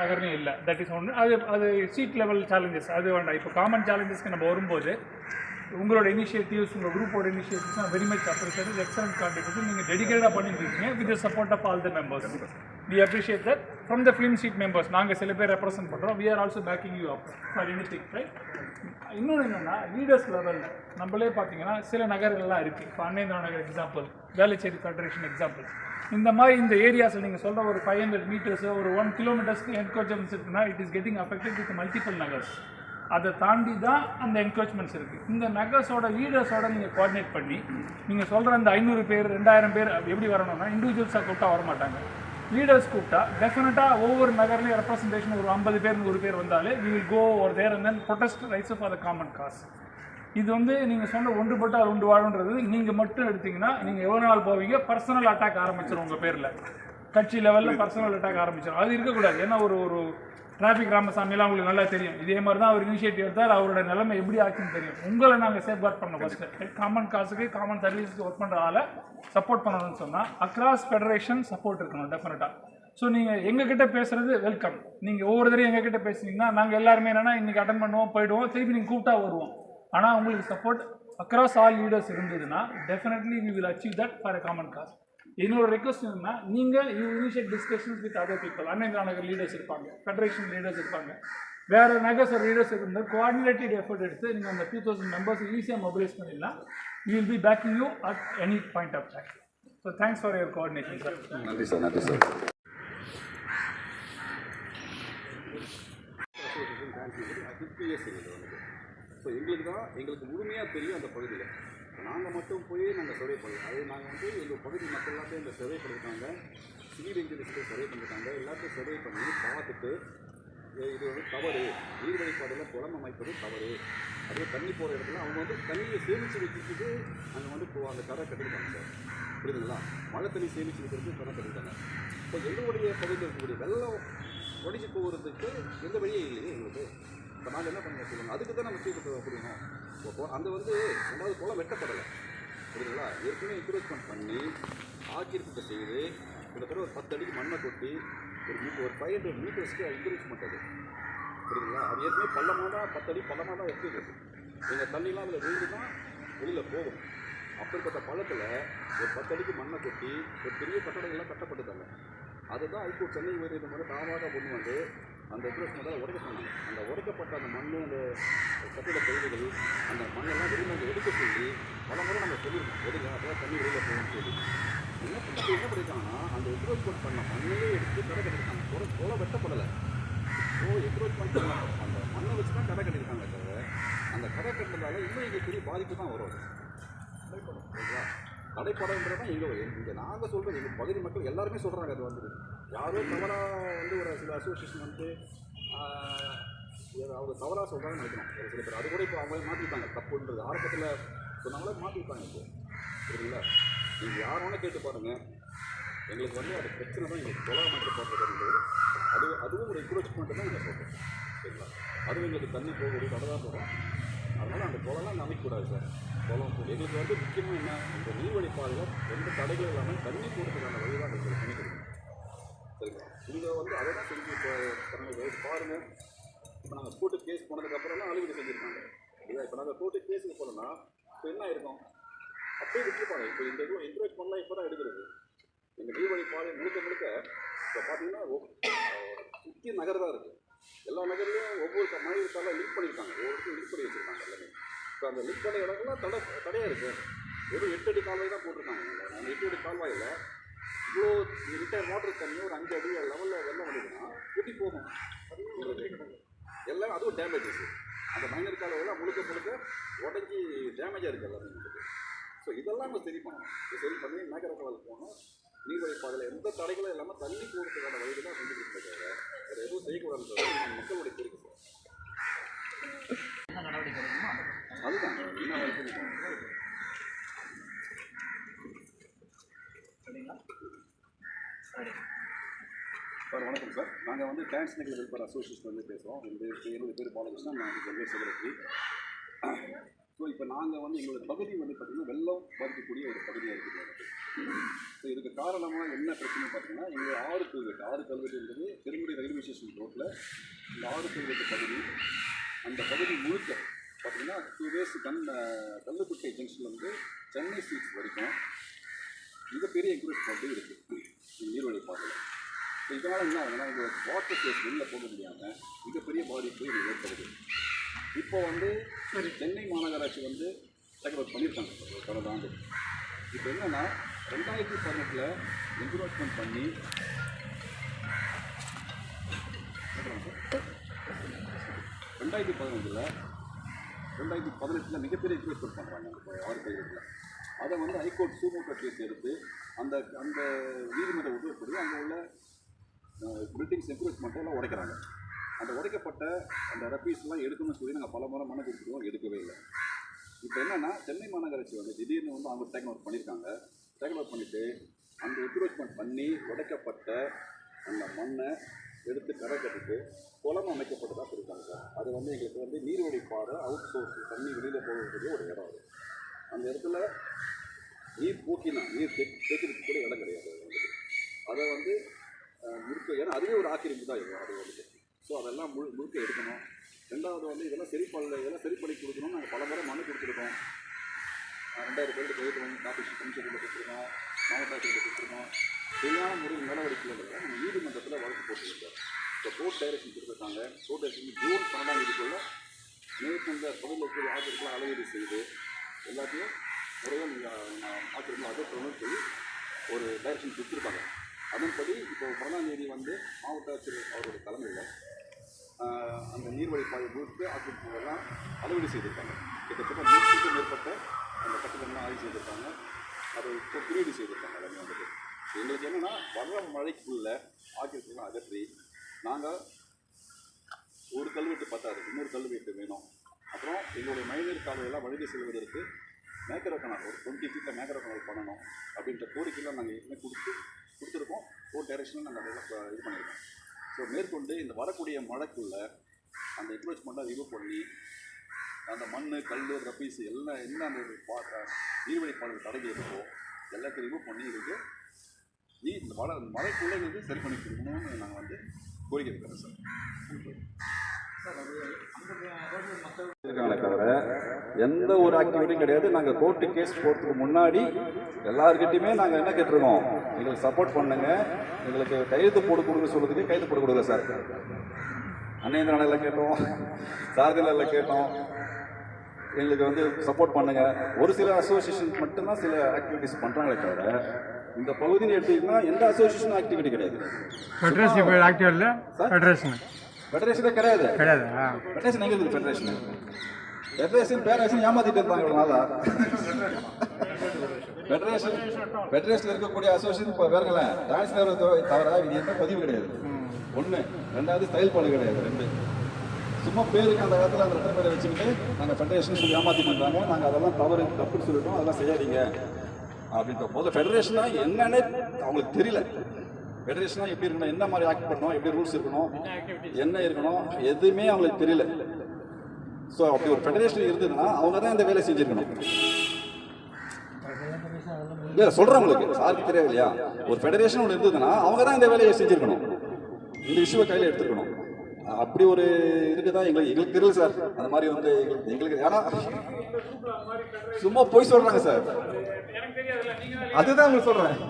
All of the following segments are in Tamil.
நகர்னு இல்லை. தட் இஸ் ஒன்று அது அது சீட் லெவல் சேலஞ்சஸ் அது வேண்டாம். இப்போ காமன் சேலஞ்சஸ்க்கு நம்ம வரும்போது உங்களோட இனிஷியேட்டிவ்ஸ் உங்கள் குரூப்போட initiatives very much appreciate excellent contribution நீங்கள் டெடிகேட்டாக பண்ணிட்டு இருக்கீங்க. With the support of all the members we appreciate that from the film seat members நாங்கள் சில பேர் ரெப்ரசென்ட் பண்ணுறோம் we are also backing you up for anything right இன்னொன்று என்னென்னா லீடர்ஸ் லெவலில் நம்மளே பார்த்தீங்கன்னா சில நகர்கள்லாம் இருக்குது இப்போ அன்னைந்தா நகர் எக்ஸாம்பிள் வேலைச்சேரி ஃபெடரேஷன் எக்ஸாம்பிள் இந்த மாதிரி இந்த ஏரியாஸில் நீங்கள் சொல்கிற ஒரு ஃபைவ் ஹண்ட்ரட் மீட்டர்ஸ் ஒரு ஒன் கிலோமீட்டர்ஸ்க்கு என்கரேஜ்மெண்ட்ஸ் இருக்குன்னா it is getting affected with multiple நகர்ஸ் அதை தாண்டி தான் அந்த என்கரேஜ்மெண்ட்ஸ் இருக்குது இந்த நகர்ஸோட லீடர்ஸோட நீங்கள் கோஆர்டினேட் பண்ணி நீங்கள் சொல்கிற அந்த ஐநூறு பேர் ரெண்டாயிரம் பேர் எப்படி வரணும்னா இண்டிவிஜுவல்ஸாக கூப்பிட்டா வர மாட்டாங்க லீடர்ஸ் கூப்பிட்டா டெஃபினட்டாக ஒவ்வொரு நகர்லையும் ரெப்ரஸன்டேஷன் ஒரு ஐம்பது பேர் நூறு பேர் வந்தாலே வி வில் கோ ஒரு there and then protest rights for the common cause இது வந்து நீங்கள் சொன்ன ஒன்றுபட்டால் உண்டு வாழுன்றது நீங்கள் மட்டும் எடுத்தீங்கன்னா நீங்கள் எவ்வளோ நாள் போவீங்க? பர்சனல் அட்டாக் ஆரம்பிச்சிடும் உங்கள் பேரில். கட்சி லெவலில் பர்சனல் அட்டாக் ஆரம்பிச்சிடும் அது இருக்கக்கூடாது. ஏன்னா ஒரு ஒரு டிராஃபிக் ராமசாமிலாம் உங்களுக்கு நல்லா தெரியும். இதே மாதிரி தான் அவர் இனிஷியேட்டிவ் எடுத்தால் அவரோட நிலைமை எப்படி ஆச்சுன்னு தெரியும். உங்களை நாங்கள் சேஃப்கார்ட் பண்ணோம் ஃபஸ்ட்டு காமன் காசுக்கு காமன் சர்வீஸுக்கு ஒர்க் பண்ணுற ஆளை சப்போர்ட் பண்ணணும்னு சொன்னால் அக்ராஸ் ஃபெடரேஷன் சப்போர்ட் இருக்கணும் டெஃபினட்டாக ஸோ நீங்கள் எங்ககிட்ட பேசுறது வெல்கம் நீங்கள் ஒவ்வொரு தடவையும் எங்ககிட்ட பேசுனீங்கன்னா நாங்கள் எல்லாருமே என்னென்னா இன்றைக்கி அட்டன் பண்ணுவோம் போயிடுவோம் திருப்பி நீங்கள் கூப்பிட்டா வருவோம். ஆனால் உங்களுக்கு சப்போர்ட் அக்ராஸ் ஆல் லீடர்ஸ் இருந்ததுன்னா definitely we will achieve that for a common cause என்னோட ரெக்வஸ்ட் என்னன்னா நீங்கள் you initiate discussions with other people Annai Indira Nagar leaders இருப்பாங்க ஃபெடரேஷன் லீடர்ஸ் இருப்பாங்க. வேறு நகர்ஸ் லீடர்ஸ் இருந்தால் கோஆர்டினேட்டட் எஃபர்ட் எடுத்து நீங்கள் அந்த டூ தௌசண்ட் மெம்பர்ஸ் ஈஸியாக மொபிலைஸ் பண்ணிடலாம். Will be backing you at any point of time so thanks for your coordination sir நன்றி சார் நன்றி சார் எங்களுக்கு தான் எங்களுக்கு முழுமையாக தெரியும் அந்த பகுதியில். நாங்கள் மட்டும் போய் நாங்கள் சர்வே பண்ணலாம் அது நாங்கள் வந்து எங்கள் பகுதி மக்கள் எல்லாத்தையும் இந்த சர்வே பண்ணியிருக்காங்க சிவில் இன்ஜினியர்ஸ்க்கு சர்வே பண்ணியிருக்காங்க எல்லாத்தையும் சர்வே பண்ணி பார்த்துட்டு இது வந்து தவறு. நீர் வழிபாடில் குளம் அமைப்பது தவறு. அதே தண்ணி போகிற இடத்துல அவங்க வந்து தண்ணியை சேமித்து வைக்கிறதுக்கு அங்கே வந்து இப்போ அந்த கடை கட்டிருக்காங்க சார். புரியுதுங்களா? மழை தண்ணி சேமித்து வைக்கிறதுக்கு கடை கட்டிருக்காங்க இப்போ எங்களுடைய பகுதியில் இருக்கக்கூடிய வெள்ளம் ஒடிச்சு போகிறதுக்கு எந்த வழியே இல்லையே எங்களுக்கு. இப்போ நாங்கள் என்ன பண்ண சொல்லுங்கள் அதுக்கு தான் நம்ம சீக்கிரத்தை புரியணும் இப்போ அந்த வந்து ரெண்டாவது போல வெட்டப்படலை புரியுதுங்களா? ஏற்கனவே என்கரேஜ்மெண்ட் பண்ணி ஆக்கிரமிப்பை செய்து கிட்டத்தட்ட ஒரு பத்து அடிக்கு மண்ணை கொட்டி ஒரு மீ ஒரு ஃபைவ் ஹண்ட்ரட் மீட்டர்ஸ்க்கு என்கரேஜ்மெண்ட் அது. புரியுதுங்களா? அது ஏற்கனவே பள்ளமாக தான் பத்து அடி பள்ளமாக தான் வச்சுருக்கு எங்கள் தண்ணிலாம் அதில் விழுந்து தான் வெளியில் போகும். அப்படிப்பட்ட பழத்தில் ஒரு பத்து அடிக்கு மண்ணை கொட்டி ஒரு பெரிய கட்டடங்கள்லாம் கட்டப்பட்டுட்டாங்க அதுதான் ஹைகோர்ட் சென்னை உயர்நீதிமன்றம் தாமாக கொண்டு வந்து அந்த எக்ஸ்பிரஸ் முதல்ல உடைக்க சொன்னாங்க. அந்த உடைக்கப்பட்ட அந்த மண் அந்த கட்டிட பகுதிகள் அந்த மண்ணெல்லாம் வெளியில் எடுக்க சொல்லி பல முறை நம்ம சொல்லியிருக்கோம். எடுங்க அப்போ தண்ணி வெளியில் போகணும்னு சொல்லி. என்ன பண்ணி என்ன பண்ணியிருக்காங்கன்னா அந்த எக்ரோச்மெண்ட் பண்ண மண்ணையே எடுத்து கடை கட்டிருக்காங்க கொலை கொலை வெட்டப்படலை. ஸோ என்க்ரோச்மெண்ட் அந்த மண்ணை வச்சு தான் கடை கட்டியிருக்காங்க தவிர அந்த கடை கட்டினதால இன்னும் இங்கே பெரிய பாதிப்பு தான் வரும். தடைப்படம் ஓகேவா தடைப்படம்ன்றதான் தான் எங்கள் இங்கே நாங்கள் சொல்கிறோம் எங்கள் பகுதி மக்கள் எல்லாருமே சொல்கிறாங்க அது வந்துட்டு யாரோ தவறாக வந்து ஒரு சில அசோசியேஷன் வந்து அவங்க தவறாக சொல்கிறாங்கன்னு நினைக்கிறோம் ஒரு சில பேர். அது கூட இப்போ அவங்க மாற்றிட்டாங்க தப்புன்றது ஆரம்பத்தில் சொன்னாங்களே மாற்றிருக்காங்க இப்போ. சரிங்களா நீங்கள் யாரோன்னு கேட்டு பாருங்கள் எங்களுக்கு வந்து அது பிரச்சனை தான். எங்களுக்கு தொலை மாற்றி போடுறது அது அதுவும் ஒரு என்கரேஜ்மெண்ட் தான் நாங்கள் சொல்கிறோம் சரிங்களா? அதுவும் எங்களுக்கு தண்ணி போகக்கூடிய கடை தான் போகிறோம் அதனால் அந்த குளம்லாம் அங்கே அமைக்கக்கூடாது சார். குளம் எங்களுக்கு வந்து முக்கியமாக என்ன? இந்த நீர்வழி பாதையில் எந்த தடைகள் இல்லாமல் தண்ணி போடுறதுக்கான வழிதான் எங்களுக்கு பண்ணி சரிங்களா இங்கே வந்து அதை தான் செஞ்சு இப்போ பண்ணி பாருங்கள் இப்போ நாங்கள் கூட்டு கேஸ் போனதுக்கப்புறம் தான் அலுவலகம் செஞ்சுருக்காங்க. இல்லையா? இப்போ நாங்கள் கூட்டு கேஸுக்கு போனோம்னா இப்போ என்ன ஆயிருக்கும்? அப்படியே விட்டுருப்பாங்க. இப்போ இந்த இதுவும் என்கரேஜ் பண்ணலாம் இப்போ தான் எடுக்கிறது. எங்கள் தீபாவளி பாதை முழுக்க முழுக்க இப்போ பார்த்தீங்கன்னா முக்கிய சுற்றி நகர் தான் இருக்குது எல்லா நகர்லையும் ஒவ்வொரு க- மழை லிங்க் பண்ணியிருக்காங்க. ஒவ்வொருத்தரும் லிங்க் பண்ணி வச்சுருக்காங்க எல்லாமே. இப்போ அந்த லிங்க் பண்ண இடங்கள்லாம் தடை தடையாக இருக்குது வெறும் எட்டு அடி கால்வாய் தான் போட்டிருக்காங்க. அந்த எட்டு அடி கால்வாயில் இவ்வளோ லிட்டர் வாட்டர் தண்ணி ஒரு அஞ்சு அடி லெவலில் வெள்ளம் வந்ததுன்னா எப்படி போகும்? எல்லாம் அதுவும் டேமேஜஸ் அந்த மைனர் கால்வாயெல்லாம் முழுக்க முழுக்க உடஞ்சி டேமேஜாக இருக்குது எல்லாமே. ஸோ இதெல்லாம் நம்ம சரி பண்ணணும். சரி பண்ணி மேக்கர போகணும். நீர்வழி பாதையில் எந்த தடைகளும் இல்லாமல் தண்ணி போகிறதுக்கான வழிகள் தான் செஞ்சு தவிர வேறு எதுவும் செய்யக்கூடாதுன்றது நம்ம மக்களுடைய கோரிக்கை சார். அதுதான். என்ன சரிங்களா சார். வணக்கம் சார். நாங்கள் வந்து டிரான்ஸ்நெகல் வெல்ஃபேர் அசோசியேஷன் வந்து பேசுகிறோம் என்னுடைய என்னுடைய பேர் பாலகிருஷ்ணன் நான் ஜென்ரல் செக்ரட்டரி ஸோ இப்போ நாங்கள் வந்து எங்களோட பகுதி வந்து பார்த்திங்கன்னா வெள்ளம் பாதிக்கக்கூடிய ஒரு பகுதியாக இருக்குது ஸோ இதுக்கு காரணமாக என்ன பிரச்சனை பார்த்தீங்கன்னா எங்கள் ஆறு கல்வெட்டு ஆறு கல்வெட்டுன்றது திருமுறை ரயில்வே ஸ்டேஷன் ரோட்டில் இந்த ஆறு கல்வெட்டு பகுதி அந்த பகுதி முழுக்க பார்த்தீங்கன்னா டூ டேஸ் கண் கல்லுக்குட்டை ஜங்ஷன்லேருந்து சென்னை ஸ்ட்ரீட் வரைக்கும் மிகப்பெரிய என்க்ரூஸ் பண்ணி இருக்குது நீர்வழி பாதையில் ஸோ இதனால் என்ன ஆகுதுன்னா இந்த வாட்டர் ஸ்பேஸ் வெளில போக முடியாமல் மிகப்பெரிய பாதிப்பு இது ஏற்படுது. இப்போ வந்து சென்னை மாநகராட்சி வந்து டேக் பண்ணியிருக்காங்க. ஒரு கடந்த ஆண்டு இப்போ என்னன்னா ரெண்டாயிரத்தி பதினெட்டில் என்க்ரோச்மெண்ட் பண்ணி ரெண்டாயிரத்தி பதினஞ்சில் ரெண்டாயிரத்தி பதினெட்டில் மிகப்பெரிய என்க்ரோச்மெண்ட் பண்ணுறாங்க இப்போ ஆறு கையில் அதை வந்து ஹைகோர்ட் சூமோட்டோ கேஸ் எடுத்து அந்த அந்த நீதிமன்ற உத்தரவுப்படி அங்கே உள்ள பில்டிங்ஸ் என்க்ரோச்மெண்ட்டை எல்லாம் உடைக்கிறாங்க. அந்த உடைக்கப்பட்ட அந்த ரெபீஸ்லாம் எடுக்கணும்னு சொல்லி நாங்கள் பல முறை மன கொடுத்துருவோம் எடுக்கவே இல்லை. இப்போ என்னென்னா சென்னை மாநகராட்சி வந்து திடீர்னு வந்து அவங்க டேக் அவுட் பண்ணியிருக்காங்க. டேக் அவுட் பண்ணிவிட்டு அந்த என்க்ரோச்மெண்ட் பண்ணி உடைக்கப்பட்ட அந்த மண்ணை எடுத்து கரை கட்டிட்டு குளம் அமைக்கப்பட்டதாக சொல்லியிருக்காங்க சார். அது வந்து எங்களுக்கு வந்து நீர்வழி பாதை அவுட் சோர்ஸ் தண்ணி வெளியில் போகக்கூடிய ஒரு இடம் அது. அந்த இடத்துல நீர் போக்கினா நீர் தேக்கிறதுக்கு கூட இடம் கிடையாது அது அதை வந்து முழுக்க ஏன்னா அதுவே ஒரு ஆக்கிரமிப்பு தான் இருக்கும் அது வந்து. ஸோ அதெல்லாம் முழு முழுக்க எடுக்கணும். ரெண்டாவது வந்து இதெல்லாம் சரி பண்ணல இதெல்லாம் சரி பண்ணி கொடுக்கணும் நாங்கள் பல முறை மனு கொடுத்துருக்கோம். ரெண்டாயிரம் பேருக்கு போயிட்டு வந்து காப்பி கமிஷனில் கொடுத்துருக்கோம் மாவட்ட கொடுத்துருக்கோம். சரியான முறையில் நடவடிக்கையில் இருக்க நம்ம நீதிமன்றத்தில் வழக்கு போட்டுருக்கோம் இப்போ கோர்ட் டைரக்ஷன் கொடுத்துருக்காங்க. கோர்ட் டைரக்ஷன் ஜூன் பன்னெண்டாம் தேதிக்குள்ள மேற்கொண்ட பகுதியில் இருக்கிற ஆஜருக்கெல்லாம் அளவீடு செய்து எல்லாத்தையும் முறையாக நீங்கள் ஆக்கிரமிப்பு அகற்றணும்னு சொல்லி ஒரு டைரக்ஷன் கொடுத்துருக்காங்க அதன்படி இப்போ பன்னெண்டாம் தேதி வந்து மாவட்ட ஆட்சியர் அவருடைய தலைமையில் அந்த நீர்வழி பாதை முழுக்க ஆக்கிரமிப்புகள்லாம் அளவீடு செய்திருக்காங்க. கிட்டத்தட்ட நூற்றுக்கும் மேற்பட்ட அந்த கட்டிடங்கள்லாம் ஆய்வு செய்திருக்காங்க. அதை இப்போ குறியீடு செய்திருக்காங்க எல்லாமே வந்துட்டு. எங்களுக்கு என்னென்னா வர்ற மழைக்குள்ள ஆக்கிரமிப்புலாம் அகற்றி நாங்கள் ஒரு கல்வெட்டு பத்தாது இன்னொரு கல்வெட்டு வேணும். அப்புறம் எங்களுடைய மழைநீர் கால்வாயெல்லாம் வழிந்து செல்வதற்கு மேக்கரோ கனால் ஒரு டுவெண்ட்டி ஃபீட்டில் மேக்கரோ கனால் பண்ணணும் அப்படின்ற கோரிக்கையெல்லாம் நாங்கள் ஏற்கனவே கொடுத்து கொடுத்துருக்கோம். ஒரு டைரக்ஷனில் நாங்கள் அதெல்லாம் இது பண்ணியிருக்கோம். ஸோ மேற்கொண்டு இந்த வரக்கூடிய மழைக்குள்ள அந்த என்க்ரோச்மெண்ட்டாக ரிமூவ் பண்ணி அந்த மண் கல் ரப்பீஸ் எல்லாம் என்ன அந்த பா- நீர்வழி பாடல் தடை இருக்கோ எல்லாத்தையும் ரிமூவ் பண்ணி இதுக்கு நீ இந்த மழை மழைக்குள்ளே வந்து சரி பண்ணி கொடுக்கணும்னு நாங்கள் வந்து கோரிக்கை வைக்கிறோம் சார். இருக்காங்களே தவிர எந்த ஒரு ஆக்டிவிட்டியும் கிடையாது. நாங்கள் கோர்ட்டு கேஸ் போகிறதுக்கு முன்னாடி எல்லாருக்கிட்டையுமே நாங்கள் என்ன கேட்டிருக்கோம்? எங்களுக்கு சப்போர்ட் பண்ணுங்க. எங்களுக்கு கையெழுத்து போட்டு கொடுங்க சொல்றதுக்கு கையெழுத்து போட்டு கொடுங்க சார். அன்னையந்திரனில் கேட்டோம். சாரதியில் கேட்டோம். எங்களுக்கு வந்து சப்போர்ட் பண்ணுங்க. ஒரு சில அசோசியேஷன் மட்டும்தான் சில ஆக்டிவிட்டிஸ் பண்ணுறாங்களே தவிர இந்த பகுதியில் எடுத்தீங்கன்னா எந்த அசோசியேஷன் ஆக்டிவிட்டி கிடையாது. ஃபெடரேஷன் ஆக்டிவ் இல்லை? ஃபெடரேஷன் ஃபெடரேஷனே கிடையாது. கிடையாது? ஃபெடரேஷன் எங்க இருக்குது ஃபெடரேஷன் ஃபெடரேஷன் பேரேஷன் ஏமாத்திட்டு இருந்தாங்க இவ்வளவு நாளா? ஃபெடரேஷன் ஃபெடரேஷன் இருக்கக்கூடிய அசோசியேஷன் இப்போ வேறுங்களேன் டான்ஸ் நேரம் தவிர இது எந்த பதிவு கிடையாது. ஒன்று ரெண்டாவது ஸ்டைல் பாடு கிடையாது. ரெண்டு. சும்மா பேருக்கு அந்த காலத்தில் அந்த ரெண்டு பேரை வச்சுக்கிட்டு நாங்கள் ஃபெடரேஷன் சொல்லி ஏமாத்திட்டு இருந்தாங்க. நாங்கள் அதெல்லாம் தவறு தப்புன்னு சொல்லிட்டோம். அதெல்லாம் செய்யாதீங்க. அப்படின்ற போது ஃபெடரேஷனா என்னன்னே அவங்களுக்கு தெரியல. ஃபெடரேஷனா எப்படி இருக்கணும் என்ன மாதிரி ஆக்ட் பண்ணணும் எப்படி ரூல்ஸ் இருக்கணும் என்ன இருக்கணும் எதுவுமே அவங்களுக்கு தெரியல. ஸோ அப்படி ஒரு ஃபெடரேஷன் இருந்ததுன்னா அவங்க தான் இந்த வேலையை செஞ்சிருக்கணும். இல்லை சொல்கிறேன் உங்களுக்கு சாருக்கு தெரியாது இல்லையா? ஒரு ஃபெடரேஷன் ஒன்று இருந்ததுன்னா அவங்க தான் இந்த வேலையை செஞ்சிருக்கணும். இந்த இஷ்யூவை கையில் எடுத்துக்கணும் அப்படி ஒரு இருக்குதா எங்களுக்கு எங்களுக்கு தெரியல சார். அந்த மாதிரி வந்து எங்களுக்கு எங்களுக்கு ஏன்னா சும்மா போய் சொல்கிறாங்க சார். அதுதான் உங்களுக்கு சொல்கிறேன்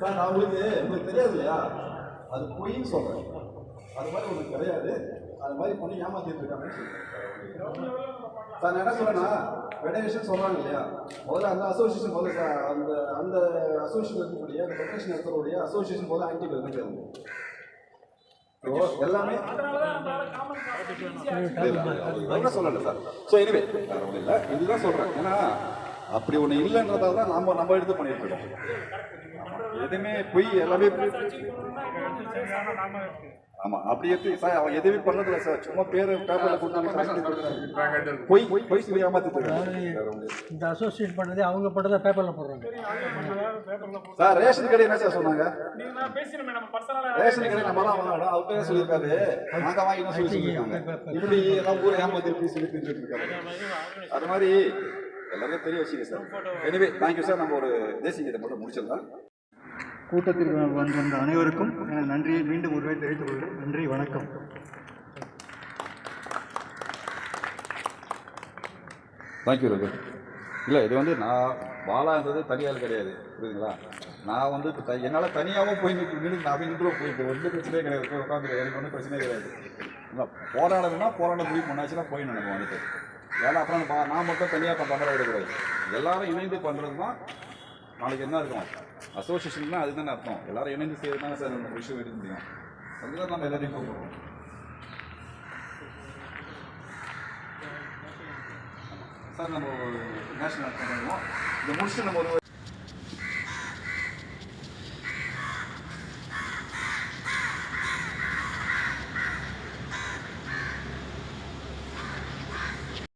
சார் நான் உங்களுக்கு உங்களுக்கு தெரியாது இல்லையா? அது பொய்ன்னு சொல்கிறேன் அது மாதிரி உங்களுக்கு கிடையாது. அது மாதிரி பண்ணி ஏமாத்திட்டு இருக்காங்கன்னு. சார் நான் என்ன சொல்றேன்னா ஃபெடரேஷன் சொல்கிறாங்க இல்லையா? முதல்ல அந்த அசோசியேஷன் முதல்ல அந்த அந்த அசோசியேஷன் இருக்கக்கூடிய அந்த ஃபெடரேஷன் இருக்கிறவருடைய அசோசியேஷன் முதல்ல ஆக்டிவ் இப்போ எல்லாமே சொல்லலை சார். ஸோ எனிவே இதுதான் சொல்கிறேன் ஏன்னா அப்படி ஒன்று இல்லைன்றதால தான் நம்ம நம்ம எடுத்து பண்ணிட்டு இருக்கோம் எதுவுமே பொய் எல்லாமே ஆமாம் அப்படி எடுத்து சார் அவன் எதுவுமே பண்ணதில்ல சார். சும்மா பேர் பேப்பரில் கொடுத்தாங்க பொய் பொய் பொய் சொல்லி ஏமாத்திட்டு. இந்த அசோசியேட் பண்ணதே அவங்க பண்ணுறதா பேப்பரில் போடுறாங்க. சார் ரேஷன் கடை என்ன சார் சொன்னாங்க? ரேஷன் கடை நம்ம தான் வாங்கணும் அவர்கிட்ட தான் சொல்லியிருக்காரு. நாங்க வாங்கினோம் சொல்லி இப்படி எல்லாம் ஊரை ஏமாத்தி இப்படி சொல்லி இருக்காரு. அது மாதிரி எல்லாருக்கும் பெரிய விஷயம் சார் எனிவே தேங்க்யூ சார் நம்ம ஒரு தேசிய கீதை மட்டும் முடிச்சிடலாம். கூட்டத்திற்கு வந்திருந்த அனைவருக்கும் எனது நன்றியை மீண்டும் ஒருவே தெரிவித்துக் கொள்கிறேன். நன்றி வணக்கம். தேங்க்யூ ரகு இல்லை இது வந்து நான் பாலான்றது தனியால் கிடையாது. புரியுதுங்களா? நான் வந்து இப்போ என்னால் தனியாகவும் போய் நின்று நின்று நான் நின்று போய் இப்போ ஒன்றும் பிரச்சனையே கிடையாது. போய் உட்காந்துருக்கேன் எனக்கு ஒன்றும் பிரச்சனையே கிடையாது. இல்லை போராடணும்னா போராட முடிவு பண்ணாச்சுன்னா போய் நம்ம வந்துட்டு வேலை அப்புறம் நான் மட்டும் தனியாக பண்ணுற மாதிரி எடுக்கிறது. எல்லாரும் இணைந்து பண்ணுறது தான் நாளைக்கு என்ன இருக்கும்? அசோசியேஷன்னா அதுதானே அர்த்தம். எல்லாரும் இணைந்து செய்யறது தானே சார் நம்ம விஷயம் எடுக்க முடியும். அதுதான் நம்ம எல்லாத்தையும் கூப்பிடுவோம் சார் நம்ம நேஷனல் பண்ணுவோம் இதை முடிச்சுட்டு நம்ம ஒரு